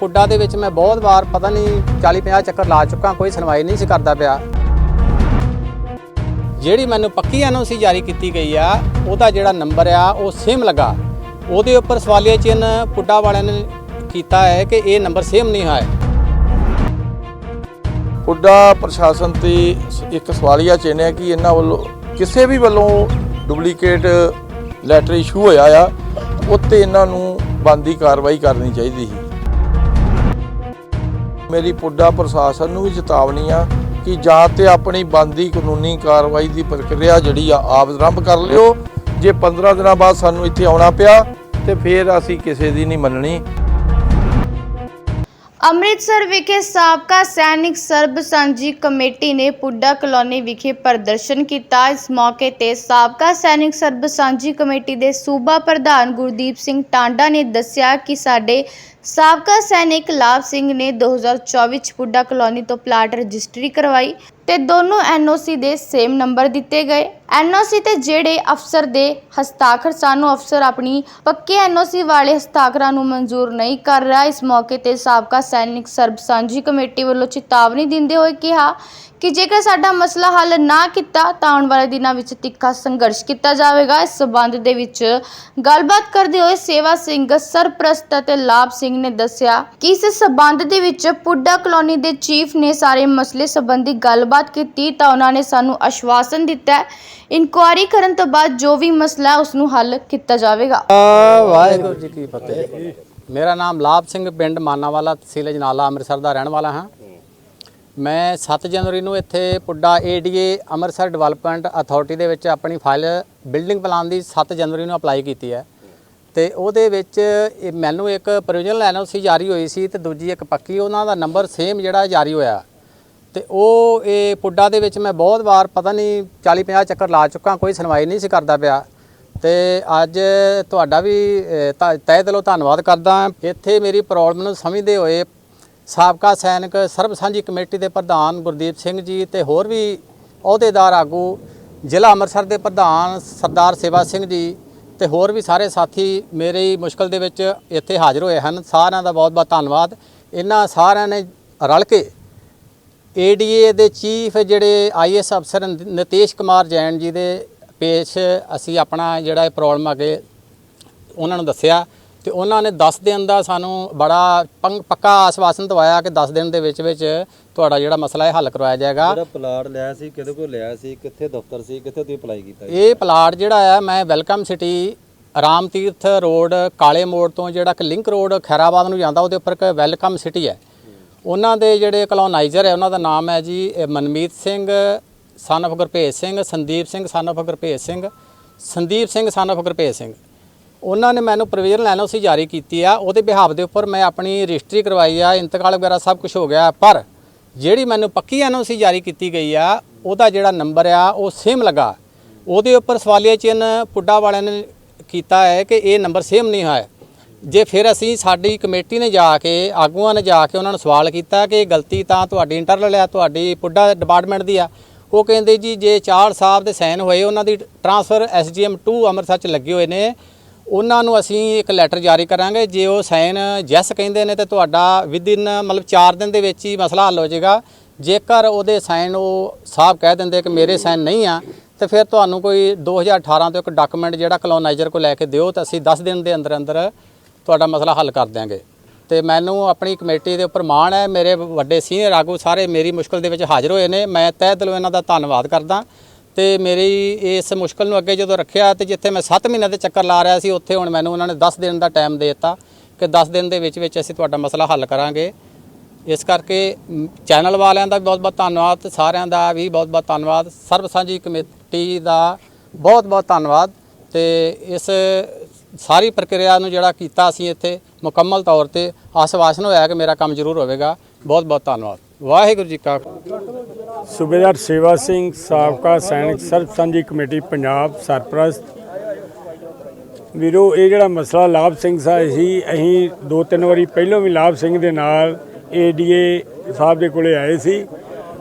ਪੁੱਡਾ ਦੇ ਵਿੱਚ ਮੈਂ ਬਹੁਤ ਵਾਰ, ਪਤਾ ਨਹੀਂ 40 50 ਚੱਕਰ ਲਾ ਚੁੱਕਾ, ਕੋਈ ਸੁਣਵਾਈ ਨਹੀਂ ਸੀ ਕਰਦਾ ਪਿਆ। ਜਿਹੜੀ ਮੈਨੂੰ ਪੱਕੀ ਐਨਓਸੀ ਜਾਰੀ ਕੀਤੀ ਗਈ ਆ, ਉਹਦਾ ਜਿਹੜਾ ਨੰਬਰ ਆ, ਉਹ ਸੇਮ ਲੱਗਾ। ਉਹਦੇ ਉੱਪਰ ਸਵਾਲੀਆ ਚਿੰਨ੍ਹ ਪੁੱਡਾ ਵਾਲਿਆਂ ਨੇ ਕੀਤਾ ਹੈ ਕਿ ਇਹ ਨੰਬਰ ਸੇਮ ਨਹੀਂ ਹੈ। ਪੁੱਡਾ ਪ੍ਰਸ਼ਾਸਨ ਤੇ ਇੱਕ ਸਵਾਲੀਆ ਚਿੰਨ੍ਹ ਹੈ ਕਿ ਇਹਨਾਂ ਵੱਲੋਂ ਕਿਸੇ ਵੀ ਵੱਲੋਂ ਡੁਪਲੀਕੇਟ ਲੈਟਰ ਇਸ਼ੂ ਹੋਇਆ ਆ, ਉੱਤੇ ਇਹਨਾਂ ਨੂੰ ਬੰਦੀ ਕਾਰਵਾਈ ਕਰਨੀ ਚਾਹੀਦੀ ਸੀ। ਮੇਰੀ ਪੁੱਡਾ ਪ੍ਰਸ਼ਾਸਨ ਨੂੰ ਵੀ ਚੇਤਾਵਨੀ ਆ ਕਿ ਜਾਂ ਤੇ ਆਪਣੀ ਬੰਦੀ ਕਾਨੂੰਨੀ ਕਾਰਵਾਈ ਦੀ ਪ੍ਰਕਿਰਿਆ ਜਿਹੜੀ ਆ, ਆਪ ਆਰੰਭ ਕਰ ਲਿਓ। ਜੇ 15 ਦਿਨਾਂ ਬਾਅਦ ਸਾਨੂੰ ਇੱਥੇ ਆਉਣਾ ਪਿਆ, ਤੇ ਫਿਰ ਅਸੀਂ ਕਿਸੇ ਦੀ ਨਹੀਂ ਮੰਨਣੀ। ਅੰਮ੍ਰਿਤਸਰ ਵਿਖੇ ਸਾਬਕਾ ਸੈਨਿਕ ਸਰਬ ਸਾਂਝੀ ਕਮੇਟੀ ਨੇ ਪੁੱਡਾ ਕਲੋਨੀ ਵਿਖੇ ਪ੍ਰਦਰਸ਼ਨ ਕੀਤਾ। ਇਸ ਮੌਕੇ ਤੇ ਸਾਬਕਾ ਸੈਨਿਕ ਸਰਬ ਸਾਂਝੀ ਕਮੇਟੀ ਦੇ ਸੂਬਾ ਪ੍ਰਧਾਨ ਗੁਰਦੀਪ ਸਿੰਘ ਟਾਂਡਾ ਨੇ ਦੱਸਿਆ ਕਿ ਸਾਡੇ ਸਾਬਕਾ ਸੈਨਿਕ ਲਾਭ ਸਿੰਘ ਨੇ 2024 ਚ ਪੁੱਡਾ ਕਲੋਨੀ ਤੋਂ ਪਲਾਟ ਰਜਿਸਟਰੀ ਕਰਵਾਈ ਤੇ ਦੋਨੋਂ ਐਨਓਸੀ ਦੇ ਸੇਮ ਨੰਬਰ ਦਿੱਤੇ ਗਏ। ਐਨਓਸੀ ਤੇ ਜਿਹੜੇ ਅਫਸਰ ਦੇ ਹਸਤਾਖਰ ਸਾਨੂੰ ਅਫਸਰ ਆਪਣੀ ਪੱਕੇ ਐਨਓਸੀ ਵਾਲੇ ਹਸਤਾਖਰਾਂ ਨੂੰ ਮਨਜ਼ੂਰ ਨਹੀਂ ਕਰ ਰਿਹਾ। ਇਸ ਮੌਕੇ ਤੇ ਸਾਬਕਾ ਸੈਨਿਕ ਸਰਬ ਸਾਂਝੀ ਕਮੇਟੀ ਵੱਲੋਂ ਚੇਤਾਵਨੀ ਦਿੰਦੇ ਹੋਏ ਕਿਹਾ ਕਿ ਜੇਕਰ ਸਾਡਾ ਮਸਲਾ ਹੱਲ ਨਾ ਕੀਤਾ ਤਾਂ ਆਉਣ ਵਾਲੇ ਦਿਨਾਂ ਵਿੱਚ ਤਿੱਖਾ ਸੰਘਰਸ਼ ਕੀਤਾ ਜਾਵੇਗਾ। ਇਸ ਸਬੰਧ ਦੇ ਵਿੱਚ ਗੱਲਬਾਤ ਕਰਦੇ ਹੋਏ ਸੇਵਾ ਸਿੰਘ ਸਰਪ੍ਰਸਤ ਅਤੇ ਲਾਭ ਸਿੰਘ ਨੇ ਦੱਸਿਆ ਕਿ ਇਸ ਸਬੰਧ ਦੇ ਵਿੱਚ ਪੁੱਡਾ ਕਲੋਨੀ ਦੇ ਚੀਫ ਨੇ ਸਾਰੇ ਮਸਲੇ ਸੰਬੰਧੀ ਗੱਲਬਾਤ ਕੀਤੀ ਤਾਂ ਉਹਨਾਂ ਨੇ ਸਾਨੂੰ ਆਸ਼ਵਾਸਨ ਦਿੱਤਾ। ਹੈ ਇਨਕੁਆਇਰੀ ਕਰਨ ਤੋਂ ਬਾਅਦ ਜੋ ਵੀ ਮਸਲਾ ਹੈ ਉਸ ਨੂੰ ਹੱਲ ਕੀਤਾ ਜਾਵੇਗਾ। ਵਾਹਿਗੁਰੂ ਜੀ ਕੀ ਫਤਿਹ। ਮੇਰਾ ਨਾਮ ਲਾਭ ਸਿੰਘ, ਪਿੰਡ ਮਾਨਾਵਾਲਾ ਤਹਿਸੀਲ ਜਨਾਲਾ ਅੰਮ੍ਰਿਤਸਰ ਦਾ ਰਹਿਣ ਵਾਲਾ ਹਾਂ। ਮੈਂ 7 ਜਨਵਰੀ ਨੂੰ ਇੱਥੇ PUDA ADA Amritsar development authority ਦੇ ਵਿੱਚ ਆਪਣੀ ਫਾਈਲ ਬਿਲਡਿੰਗ ਪਲਾਨ ਦੀ 7 ਜਨਵਰੀ ਨੂੰ ਅਪਲਾਈ ਕੀਤੀ ਹੈ। ਤੇ ਉਹਦੇ ਵਿੱਚ ਮੈਨੂੰ ਇੱਕ ਪ੍ਰੋਵੀਜ਼ਨਲ ਐਨਓਸੀ ਜਾਰੀ ਹੋਈ ਸੀ ਤੇ ਦੂਜੀ ਇੱਕ ਪੱਕੀ, ਉਹਨਾਂ ਦਾ ਨੰਬਰ ਸੇਮ ਜਿਹੜਾ ਜਾਰੀ ਹੋਇਆ। ਤੇ ਉਹ ਇਹ ਪੁੱਡਾ ਦੇ ਵਿੱਚ ਮੈਂ ਬਹੁਤ ਵਾਰ ਪਤਾ ਨਹੀਂ 40 50 ਚੱਕਰ ਲਾ ਚੁੱਕਾ, ਕੋਈ ਸੁਣਵਾਈ ਨਹੀਂ ਸੀ ਕਰਦਾ ਪਿਆ। ਤੇ ਅੱਜ ਤੁਹਾਡਾ ਵੀ ਤਾ- ਤਹਿ ਦਿਲੋਂ ਧੰਨਵਾਦ ਕਰਦਾ। ਇੱਥੇ ਮੇਰੀ ਪ੍ਰੋਬਲਮ ਨੂੰ ਸਮਝਦੇ ਹੋਏ ਸਾਬਕਾ ਸੈਨਿਕ, ਸਰਬ ਸਾਂਝੀ ਕਮੇਟੀ ਦੇ ਪ੍ਰਧਾਨ ਗੁਰਦੀਪ ਸਿੰਘ ਜੀ ਤੇ ਹੋਰ ਵੀ ਅਹੁਦੇਦਾਰ ਆਗੂ, ਜ਼ਿਲ੍ਹਾ ਅੰਮ੍ਰਿਤਸਰ ਦੇ ਪ੍ਰਧਾਨ ਸਰਦਾਰ ਸੇਵਾ ਸਿੰਘ ਜੀ ਤੇ ਹੋਰ ਵੀ ਸਾਰੇ ਸਾਥੀ ਮੇਰੀ ਮੁਸ਼ਕਲ ਦੇ ਵਿੱਚ ਇੱਥੇ ਹਾਜ਼ਰ ਹੋਏ ਹਨ। ਸਾਰਿਆਂ ਦਾ ਬਹੁਤ-ਬਹੁਤ ਧੰਨਵਾਦ। ਇਹਨਾਂ ਸਾਰਿਆਂ ਨੇ ਰਲ ਕੇ ਏਡੀਏ ਦੇ ਚੀਫ ਜਿਹੜੇ ਆਈਐਸ ਅਫਸਰ ਨਿਤੇਸ਼ ਕੁਮਾਰ ਜੈਨ ਜੀ ਦੇ ਪੇਸ਼ ਅਸੀਂ ਆਪਣਾ ਜਿਹੜਾ ਇਹ ਪ੍ਰੋਬਲਮ ਅੱਗੇ ਉਹਨਾਂ ਨੂੰ ਦੱਸਿਆ। ਤੇ ਉਹਨਾਂ ਨੇ 10 ਦਿਨ ਦਾ ਸਾਨੂੰ ਬੜਾ ਪੱਕਾ ਆਸ਼ਵਾਸਨ ਦਵਾਇਆ ਕਿ 10 ਦਿਨ ਦੇ ਵਿੱਚ ਵਿੱਚ ਤੁਹਾਡਾ ਜਿਹੜਾ ਮਸਲਾ ਹੈ ਹੱਲ ਕਰਵਾਇਆ ਜਾਏਗਾ। ਜਿਹੜਾ ਪਲਾਟ ਲਿਆ ਸੀ ਕਿਹਦੇ ਕੋਲ ਲਿਆ ਸੀ ਕਿੱਥੇ ਦਫ਼ਤਰ ਸੀ ਕਿੱਥੇ ਤੁਸੀਂ ਅਪਲਾਈ ਕੀਤਾ? ਇਹ ਪਲਾਟ ਜਿਹੜਾ ਹੈ ਮੈਂ welcome city Ram Tirath road ਕਾਲੇ ਮੋੜ ਤੋਂ ਜਿਹੜਾ ਕਿ ਲਿੰਕ ਰੋਡ ਖੈਰਾਬਾਦ ਨੂੰ ਜਾਂਦਾ ਉਹਦੇ ਉੱਪਰ ਇੱਕ ਵੈਲਕਮ ਸਿਟੀ ਹੈ। ਉਹਨਾਂ ਦੇ ਜਿਹੜੇ ਕਲੋਨਾਈਜ਼ਰ ਹੈ ਉਹਨਾਂ ਦਾ ਨਾਮ ਹੈ ਜੀ Manmeet Singh son of Gurbhej Singh Sandeep Singh son of Gurbhej Singh Sandeep Singh son of Gurbhej Singh. ਉਹਨਾਂ ਨੇ ਮੈਨੂੰ ਪ੍ਰੋਵੀਜ਼ਨਲ ਐਨਓਸੀ ਜਾਰੀ ਕੀਤੀ ਆ। ਉਹਦੇ ਬਿਹਾਫ ਦੇ ਉੱਪਰ ਮੈਂ ਆਪਣੀ ਰਜਿਸਟਰੀ ਕਰਵਾਈ ਆ। ਇੰਤਕਾਲ ਵਗੈਰਾ ਸਭ ਕੁਝ ਹੋ ਗਿਆ। ਪਰ ਜਿਹੜੀ ਮੈਨੂੰ ਪੱਕੀ ਐਨਓਸੀ ਜਾਰੀ ਕੀਤੀ ਗਈ ਆ, ਉਹਦਾ ਜਿਹੜਾ ਨੰਬਰ ਆ, ਉਹ ਸੇਮ ਲੱਗਾ। ਉਹਦੇ ਉੱਪਰ ਸਵਾਲੀਆ ਚਿੰਨ੍ਹ ਪੁੱਡਾ ਵਾਲਿਆਂ ਨੇ ਕੀਤਾ ਹੈ ਕਿ ਇਹ ਨੰਬਰ ਸੇਮ ਨਹੀਂ ਹੈ ਜੇ ਫਿਰ ਅਸੀਂ ਸਾਡੀ ਕਮੇਟੀ ਨੇ ਜਾ ਕੇ, ਆਗੂਆਂ ਨੇ ਜਾ ਕੇ ਉਹਨਾਂ ਨੂੰ ਸਵਾਲ ਕੀਤਾ ਕਿ ਇਹ ਗਲਤੀ ਤਾਂ ਤੁਹਾਡੀ ਇੰਟਰਨਲ ਹੈ ਤੁਹਾਡੀ ਪੁੱਡਾ ਡਿਪਾਰਟਮੈਂਟ ਦੀ ਆ। ਉਹ ਕਹਿੰਦੇ ਜੀ, ਜੇ ਚਾਰ ਸਾਹਿਬ ਦੇ ਸਾਈਨ ਹੋਏ, ਉਹਨਾਂ ਦੀ ਟ੍ਰਾਂਸਫਰ ਐਸਜੀਐਮ 2 ਅੰਮ੍ਰਿਤਸਰ ਚ ਲੱਗੇ ਹੋਏ ਨੇ ਉਹਨਾਂ ਨੂੰ ਅਸੀਂ ਇੱਕ ਲੈਟਰ ਜਾਰੀ ਕਰਾਂਗੇ, ਜੇ ਉਹ ਸਾਈਨ ਜੈਸ ਕਹਿੰਦੇ ਨੇ ਤੇ ਤੁਹਾਡਾ ਵਿਦਿਨ ਮਤਲਬ 4 ਦਿਨ ਦੇ ਵਿੱਚ ਹੀ ਮਸਲਾ ਹੱਲ ਹੋ ਜਾਏਗਾ। ਜੇਕਰ ਉਹਦੇ ਸਾਈਨ ਉਹ ਸਾਹਿਬ ਕਹਿ ਦਿੰਦੇ ਕਿ ਮੇਰੇ ਸਾਈਨ ਨਹੀਂ ਆ, ਤੇ ਫਿਰ ਤੁਹਾਨੂੰ ਕੋਈ 2018 ਤੋਂ ਇੱਕ ਡਾਕੂਮੈਂਟ ਜਿਹੜਾ ਕਲੋਨਾਈਜ਼ਰ ਕੋ ਲੈ ਕੇ ਦਿਓ ਤਾਂ ਅਸੀਂ 10 ਦਿਨ ਦੇ ਅੰਦਰ ਅੰਦਰ ਤੁਹਾਡਾ ਮਸਲਾ ਹੱਲ ਕਰ ਦਿਆਂਗੇ। ਤੇ ਮੈਨੂੰ ਆਪਣੀ ਕਮੇਟੀ ਦੇ ਉੱਪਰ ਮਾਣ ਹੈ, ਮੇਰੇ ਵੱਡੇ ਸੀਨੀਅਰ ਆਗੂ ਸਾਰੇ ਮੇਰੀ ਮੁਸ਼ਕਲ ਦੇ ਵਿੱਚ ਹਾਜ਼ਰ ਹੋਏ ਨੇ। ਮੈਂ ਤਹਿ ਦਿਲੋਂ ਇਹਨਾਂ ਦਾ ਧੰਨਵਾਦ ਕਰਦਾ। ਤੇ ਮੇਰੀ ਇਸ ਮੁਸ਼ਕਲ ਨੂੰ ਅੱਗੇ ਜਦੋਂ ਰੱਖਿਆ ਤੇ ਜਿੱਥੇ ਮੈਂ 7 ਮਹੀਨਿਆਂ ਦੇ ਚੱਕਰ ਲਾ ਰਿਹਾ ਸੀ, ਉੱਥੇ ਹੁਣ ਮੈਨੂੰ ਉਹਨਾਂ ਨੇ 10 ਦਿਨ ਦਾ ਟਾਈਮ ਦੇ ਦਿੱਤਾ ਕਿ 10 ਦਿਨ ਦੇ ਵਿੱਚ ਵਿੱਚ ਅਸੀਂ ਤੁਹਾਡਾ ਮਸਲਾ ਹੱਲ ਕਰਾਂਗੇ। ਇਸ ਕਰਕੇ ਚੈਨਲ ਵਾਲਿਆਂ ਦਾ ਵੀ ਬਹੁਤ-ਬਹੁਤ ਧੰਨਵਾਦ ਤੇ ਸਾਰਿਆਂ ਦਾ ਵੀ ਬਹੁਤ-ਬਹੁਤ ਧੰਨਵਾਦ, ਸਰਬ ਸਾਂਝੀ ਕਮੇਟੀ ਦਾ ਬਹੁਤ-ਬਹੁਤ ਧੰਨਵਾਦ ਤੇ ਇਸ ਸਾਰੀ ਪ੍ਰਕਿਰਿਆ ਨੂੰ ਜਿਹੜਾ ਕੀਤਾ ਅਸੀਂ ਇੱਥੇ ਮੁਕੰਮਲ ਤੌਰ ਤੇ ਆਸ਼ਵਾਸਨ ਹੋਇਆ ਕਿ ਮੇਰਾ ਕੰਮ ਜ਼ਰੂਰ ਹੋਵੇਗਾ। ਬਹੁਤ-ਬਹੁਤ ਧੰਨਵਾਦ। ਵਾਹਿਗੁਰੂ ਜੀ ਕਾ ਸੂਬੇਦਾਰ ਸੇਵਾ ਸਿੰਘ, ਸਾਬਕਾ ਸੈਨਿਕ, ਸਰਬ ਸਾਂਝੀ ਕਮੇਟੀ, ਪੰਜਾਬ ਸਰਪ੍ਰਸਤ। ਵੀਰੋ, ਇਹ ਜਿਹੜਾ ਮਸਲਾ ਲਾਭ ਸਿੰਘ ਸਾਹਿਬ ਸੀ, ਅਸੀਂ ਦੋ ਤਿੰਨ ਵਾਰੀ ਪਹਿਲਾਂ ਵੀ ਲਾਭ ਸਿੰਘ ਦੇ ਨਾਲ ਏਡੀਏ ਸਾਹਿਬ ਦੇ ਕੋਲੇ ਆਏ ਸੀ।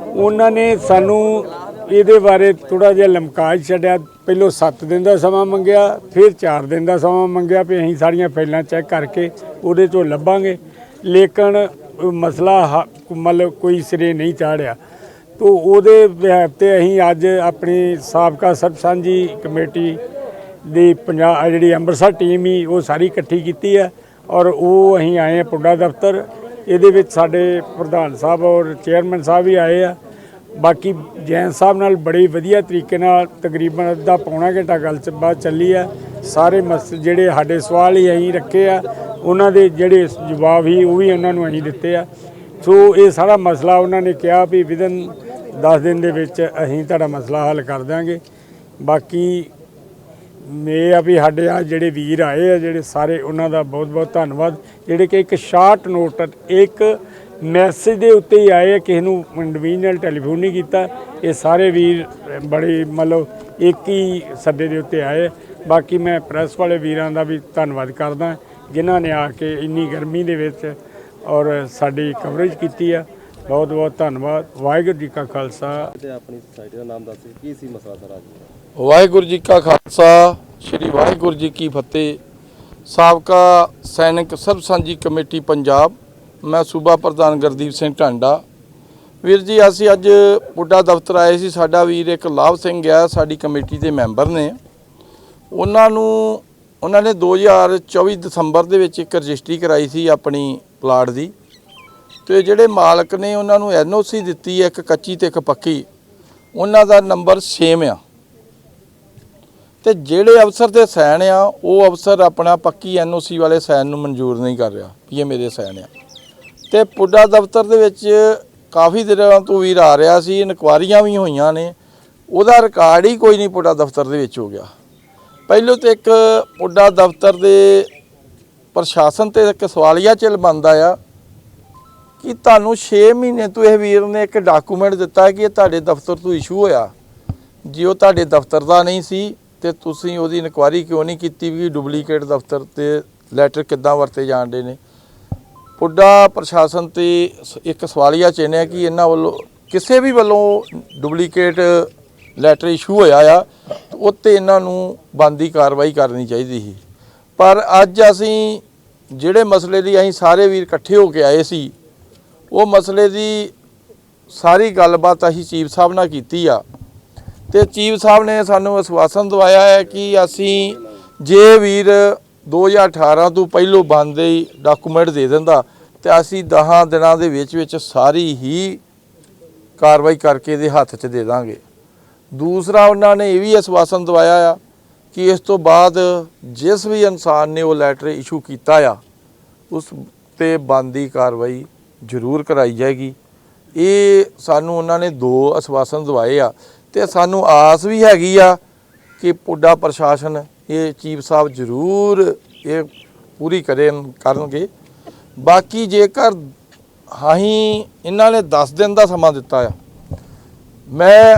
ਉਹਨਾਂ ਨੇ ਸਾਨੂੰ ਇਹਦੇ ਬਾਰੇ ਥੋੜਾ ਜਿਹਾ ਲਮਕਾਜ ਛੱਡਿਆ। ਪਹਿਲੋਂ 7 ਦਿਨ ਦਾ ਸਮਾਂ ਮੰਗਿਆ, ਫਿਰ 4 ਦਿਨ ਦਾ ਸਮਾਂ ਮੰਗਿਆ ਵੀ ਅਸੀਂ ਸਾਰੀਆਂ ਫਾਈਲਾਂ ਚੈੱਕ ਕਰਕੇ ਉਹਦੇ 'ਚੋਂ ਲੱਭਾਂਗੇ। ਲੇਕਿਨ ਮਸਲਾ ਹ- ਮਤਲਬ ਕੋਈ ਸਿਰੇ ਨਹੀਂ ਚਾੜਿਆ। ਤੋ ਉਹਦੇ ਵਿਹਾਰ ਤੇ ਅਸੀਂ ਅੱਜ ਆਪਣੀ ਸਾਬਕਾ ਸਰਬਸਾਂਝੀ ਕਮੇਟੀ ਦੀ ਪੰਜਾਬ ਜਿਹੜੀ ਅੰਮ੍ਰਿਤਸਰ ਟੀਮ ਹੀ, ਉਹ ਸਾਰੀ ਇਕੱਠੀ ਕੀਤੀ ਹੈ ਔਰ ਉਹ ਅਸੀਂ ਆਏ ਹਾਂ ਪੁੱਡਾ ਦਫ਼ਤਰ। ਇਹਦੇ ਵਿੱਚ ਸਾਡੇ ਪ੍ਰਧਾਨ ਸਾਹਿਬ ਔਰ ਚੇਅਰਮੈਨ ਸਾਹਿਬ ਵੀ ਆਏ ਆ। ਬਾਕੀ ਜੈਨ ਸਾਹਿਬ ਨਾਲ ਬੜੀ ਵਧੀਆ ਤਰੀਕੇ ਨਾਲ ਤਕਰੀਬਨ ਅੱਧਾ ਪੌਣਾ ਘੰਟਾ ਗੱਲ ਗੱਲਬਾਤ ਚੱਲੀ ਆ। ਸਾਰੇ ਮਸ ਜਿਹੜੇ ਸਾਡੇ ਸਵਾਲ ਹੀ ਅਸੀਂ ਰੱਖੇ ਆ, ਉਹਨਾਂ ਦੇ ਜਿਹੜੇ ਜਵਾਬ ਹੀ ਉਹ ਵੀ ਉਹਨਾਂ ਨੂੰ ਅਸੀਂ ਦਿੱਤੇ ਆ। ਸੋ ਇਹ ਸਾਰਾ ਮਸਲਾ ਉਹਨਾਂ ਨੇ ਕਿਹਾ ਵੀ ਵਿਦਨ 10 ਦਿਨ ਦੇ ਵਿੱਚ ਅਸੀਂ ਤੁਹਾਡਾ ਮਸਲਾ ਹੱਲ ਕਰ ਦਾਂਗੇ ਬਾਕੀ ਇਹ ਆ ਵੀ ਸਾਡੇ ਆ ਜਿਹੜੇ ਵੀਰ ਆਏ ਆ, ਜਿਹੜੇ ਸਾਰੇ ਉਹਨਾਂ ਦਾ ਬਹੁਤ ਬਹੁਤ ਧੰਨਵਾਦ। ਜਿਹੜੇ ਕਿ ਇੱਕ ਸ਼ਾਰਟ ਨੋਟ, ਇੱਕ ਮੈਸੇਜ ਦੇ ਉੱਤੇ ਹੀ ਆਏ ਕਿਸੇ ਨੂੰ ਇੰਡੀਵਿਜੂਅਲ ਟੈਲੀਫੋਨ ਨਹੀਂ ਕੀਤਾ। ਇਹ ਸਾਰੇ ਵੀਰ ਬੜੇ ਮਤਲਬ ਇੱਕ ਹੀ ਸੱਦੇ ਦੇ ਉੱਤੇ ਆਏ। ਬਾਕੀ ਮੈਂ ਪ੍ਰੈਸ ਵਾਲੇ ਵੀਰਾਂ ਦਾ ਵੀ ਧੰਨਵਾਦ ਕਰਦਾ ਜਿਨ੍ਹਾਂ ਨੇ ਆ ਕੇ ਇੰਨੀ ਗਰਮੀ ਦੇ ਵਿੱਚ ਔਰ ਸਾਡੀ ਕਵਰੇਜ ਕੀਤੀ ਆ। ਬਹੁਤ ਬਹੁਤ ਧੰਨਵਾਦ। ਵਾਹਿਗੁਰੂ ਜੀ ਕਾ ਖਾਲਸਾ। ਤੇ ਆਪਣੀ ਸੁਸਾਇਟੀ ਦਾ ਨਾਮ ਦੱਸੋ ਕੀ ਸੀ ਮਸਲਾ ਸਾਰਾ ਜੀ ਵਾਹਿਗੁਰੂ ਜੀ ਕਾ ਖਾਲਸਾ ਸ੍ਰੀ ਵਾਹਿਗੁਰੂ ਜੀ ਕੀ ਫਤਿਹ। ਸਾਬਕਾ ਸੈਨਿਕ ਸਰਬ ਸਾਂਝੀ ਕਮੇਟੀ ਪੰਜਾਬ ਮੈਂ ਸੂਬਾ ਪ੍ਰਧਾਨ ਗੁਰਦੀਪ ਸਿੰਘ ਢਾਂਡਾ। ਵੀਰ ਜੀ, ਅਸੀਂ ਅੱਜ ਪੁੱਡਾ ਦਫ਼ਤਰ ਆਏ ਸੀ। ਸਾਡਾ ਵੀਰ ਇੱਕ ਲਾਭ ਸਿੰਘ ਆ, ਸਾਡੀ ਕਮੇਟੀ ਦੇ ਮੈਂਬਰ ਨੇ। ਉਹਨਾਂ ਨੂੰ, ਉਹਨਾਂ ਨੇ 2024 ਦਸੰਬਰ ਦੇ ਵਿੱਚ ਇੱਕ ਰਜਿਸਟਰੀ ਕਰਾਈ ਸੀ ਆਪਣੀ ਪਲਾਟ ਦੀ। ਤੇ ਜਿਹੜੇ ਮਾਲਕ ਨੇ, ਉਹਨਾਂ ਨੂੰ ਐਨਓਸੀ ਦਿੱਤੀ ਹੈ, ਇੱਕ ਕੱਚੀ ਤੇ ਇੱਕ ਪੱਕੀ। ਉਹਨਾਂ ਦਾ ਨੰਬਰ ਸੇਮ ਆ। ਤੇ ਜਿਹੜੇ ਅਫਸਰ ਦੇ ਸਾਈਨ ਆ, ਉਹ ਅਫਸਰ ਆਪਣਾ ਪੱਕੀ ਐਨਓਸੀ ਵਾਲੇ ਸਾਈਨ ਨੂੰ ਮਨਜ਼ੂਰ ਨਹੀਂ ਕਰ ਰਿਹਾ, ਵੀ ਇਹ ਮੇਰੇ ਸਾਈਨ ਆ। ਤੇ ਪੁੱਡਾ ਦਫ਼ਤਰ ਦੇ ਵਿੱਚ ਕਾਫੀ ਦਿਨਾਂ ਤੋਂ ਵੀਰ ਆ ਰਿਹਾ ਸੀ, ਇਨਕੁਆਰੀਆਂ ਵੀ ਹੋਈਆਂ ਨੇ। ਉਹਦਾ ਰਿਕਾਰਡ ਹੀ ਕੋਈ ਨਹੀਂ ਪੁੱਡਾ ਦਫ਼ਤਰ ਦੇ ਵਿੱਚ ਹੋ ਗਿਆ। ਪਹਿਲੋਂ ਤੇ ਇੱਕ ਪੁੱਡਾ ਦਫ਼ਤਰ ਦੇ ਪ੍ਰਸ਼ਾਸਨ ਤੇ ਇੱਕ ਸਵਾਲੀਆ ਚਿਲ ਬਣਦਾ ਆ ਕਿ ਤੁਹਾਨੂੰ 6 ਮਹੀਨੇ ਤੋਂ ਇਹ ਵੀਰ ਨੇ ਇੱਕ ਡਾਕੂਮੈਂਟ ਦਿੱਤਾ ਕਿ ਇਹ ਤੁਹਾਡੇ ਦਫ਼ਤਰ ਤੋਂ ਇਸ਼ੂ ਹੋਇਆ। ਜੇ ਉਹ ਤੁਹਾਡੇ ਦਫ਼ਤਰ ਦਾ ਨਹੀਂ ਸੀ ਤੇ ਤੁਸੀਂ ਉਹਦੀ ਇਨਕੁਆਇਰੀ ਕਿਉਂ ਨਹੀਂ ਕੀਤੀ ਵੀ ਡੁਪਲੀਕੇਟ ਦਫ਼ਤਰ ਤੇ ਲੈਟਰ ਕਿੱਦਾਂ ਵਰਤੇ ਜਾਂਦੇ ਨੇ? ਪੁੱਡਾ ਪ੍ਰਸ਼ਾਸਨ ਤੇ ਸ- ਇੱਕ ਸਵਾਲੀਆ ਚਿੰਨ੍ਹ ਹੈ ਕਿ ਇਹਨਾਂ ਵੱਲੋਂ ਕਿਸੇ ਵੀ ਵੱਲੋਂ ਡੁਪਲੀਕੇਟ ਲੈਟਰ ਇਸ਼ੂ ਹੋਇਆ ਆ ਉੱਤੇ ਇਹਨਾਂ ਨੂੰ ਬੰਦੀ ਕਾਰਵਾਈ ਕਰਨੀ ਚਾਹੀਦੀ ਸੀ। ਪਰ ਅੱਜ ਅਸੀਂ ਜਿਹੜੇ ਮਸਲੇ ਦੀ ਅਸੀਂ ਸਾਰੇ ਵੀਰ ਇਕੱਠੇ ਹੋ ਕੇ ਆਏ ਸੀ, ਉਹ ਮਸਲੇ ਦੀ ਸਾਰੀ ਗੱਲਬਾਤ ਅਸੀਂ ਚੀਫ ਸਾਹਿਬ ਨਾਲ ਕੀਤੀ ਆ। ਤੇ ਚੀਫ ਸਾਹਿਬ ਨੇ ਸਾਨੂੰ ਆਸ਼ਵਾਸਨ ਦਵਾਇਆ ਹੈ ਕਿ ਅਸੀਂ ਜੇ ਵੀਰ 2018 ਤੋਂ ਪਹਿਲੋਂ ਬੰਦੇ ਹੀ ਡਾਕੂਮੈਂਟ ਦੇ ਦਿੰਦਾ ਤੇ ਅਸੀਂ 10 ਦਿਨਾਂ ਦੇ ਵਿੱਚ ਵਿੱਚ ਸਾਰੀ ਹੀ ਕਾਰਵਾਈ ਕਰਕੇ ਇਹਦੇ ਹੱਥ 'ਚ ਦੇ ਦਾਂਗੇ। ਦੂਸਰਾ ਉਹਨਾਂ ਨੇ ਇਹ ਵੀ ਅਸ਼ਵਾਸਨ ਦਵਾਇਆ ਆ ਕਿ ਇਸ ਤੋਂ ਬਾਅਦ ਜਿਸ ਵੀ ਇਨਸਾਨ ਨੇ ਉਹ ਲੈਟਰ ਇਸ਼ੂ ਕੀਤਾ ਆ, ਉਸ ਤੇ ਬੰਦੀ ਕਾਰਵਾਈ ਜ਼ਰੂਰ ਕਰਾਈ ਜਾਏਗੀ। ਇਹ ਸਾਨੂੰ ਉਹਨਾਂ ਨੇ ਦੋ ਅਸ਼ਵਾਸਨ ਦਵਾਏ ਆ ਤੇ ਸਾਨੂੰ ਆਸ ਵੀ ਹੈਗੀ ਆ ਕਿ ਪੁੱਡਾ ਪ੍ਰਸ਼ਾਸਨ ਇਹ ਚੀਫ ਸਾਹਿਬ ਜ਼ਰੂਰ ਇਹ ਪੂਰੀ ਕਰੇ ਕਰਨਗੇ। ਬਾਕੀ ਜੇਕਰ ਹਾਹੀ ਇਹਨਾਂ ਨੇ 10 ਦਿਨ ਦਾ ਸਮਾਂ ਦਿੱਤਾ ਆ, ਮੈਂ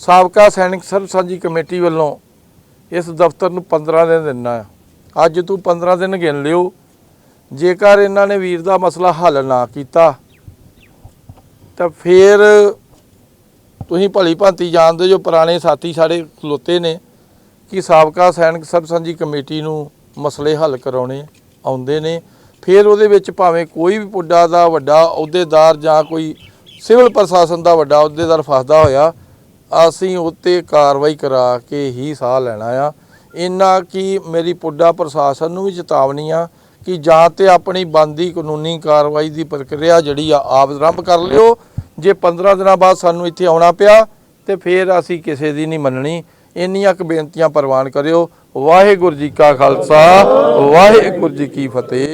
ਸਾਬਕਾ ਸੈਨਿਕ ਸਰਬ ਸਾਂਝੀ ਕਮੇਟੀ ਵੱਲੋਂ ਇਸ ਦਫ਼ਤਰ ਨੂੰ 15 ਦਿਨ ਦਿੰਨਾ ਆ। ਅੱਜ ਤੂੰ 15 ਦਿਨ ਗਿਣ ਲਿਓ। ਜੇਕਰ ਇਹਨਾਂ ਨੇ ਵੀਰ ਦਾ ਮਸਲਾ ਹੱਲ ਨਾ ਕੀਤਾ, ਤਾਂ ਫਿਰ ਤੁਸੀਂ ਭਲੀ ਭਾਂਤੀ ਜਾਣਦੇ ਜੋ ਪੁਰਾਣੇ ਸਾਥੀ ਸਾਡੇ ਖਲੋਤੇ ਨੇ। ਕਿ ਸਾਬਕਾ ਸੈਨਿਕ ਸਰਬ ਸਾਂਝੀ ਕਮੇਟੀ ਨੂੰ ਮਸਲੇ ਹੱਲ ਕਰਾਉਣੇ ਆਉਂਦੇ ਨੇ। ਫਿਰ ਉਹਦੇ ਵਿੱਚ ਭਾਵੇਂ ਕੋਈ ਵੀ ਪੁੱਡਾ ਦਾ ਵੱਡਾ ਅਹੁਦੇਦਾਰ ਜਾਂ ਕੋਈ ਸਿਵਲ ਪ੍ਰਸ਼ਾਸਨ ਦਾ ਵੱਡਾ ਅਹੁਦੇਦਾਰ ਫਸਦਾ ਹੋਇਆ, ਅਸੀਂ ਉੱਤੇ ਕਾਰਵਾਈ ਕਰਾ ਕੇ ਹੀ ਸਾਹ ਲੈਣਾ ਆ। ਇੰਨਾ ਕਿ ਮੇਰੀ ਪੁੱਡਾ ਪ੍ਰਸ਼ਾਸਨ ਨੂੰ ਵੀ ਚੇਤਾਵਨੀ ਆ ਕਿ ਜਾਂ ਤੇ ਆਪਣੀ ਬੰਦੀ ਕਾਨੂੰਨੀ ਕਾਰਵਾਈ ਦੀ ਪ੍ਰਕਿਰਿਆ ਜਿਹੜੀ ਆ, ਆਪ ਆਰੰਭ ਕਰ ਲਿਓ। ਜੇ 15 ਦਿਨਾਂ ਬਾਅਦ ਸਾਨੂੰ ਇੱਥੇ ਆਉਣਾ ਪਿਆ, ਤੇ ਫਿਰ ਅਸੀਂ ਕਿਸੇ ਦੀ ਨਹੀਂ ਮੰਨਣੀ। ਇੰਨੀਆਂ ਕੁ ਬੇਨਤੀਆਂ ਪ੍ਰਵਾਨ ਕਰਿਓ। ਵਾਹਿਗੁਰੂ ਜੀ ਕਾ ਖਾਲਸਾ ਵਾਹਿਗੁਰੂ ਜੀ ਕੀ ਫਤਿਹ।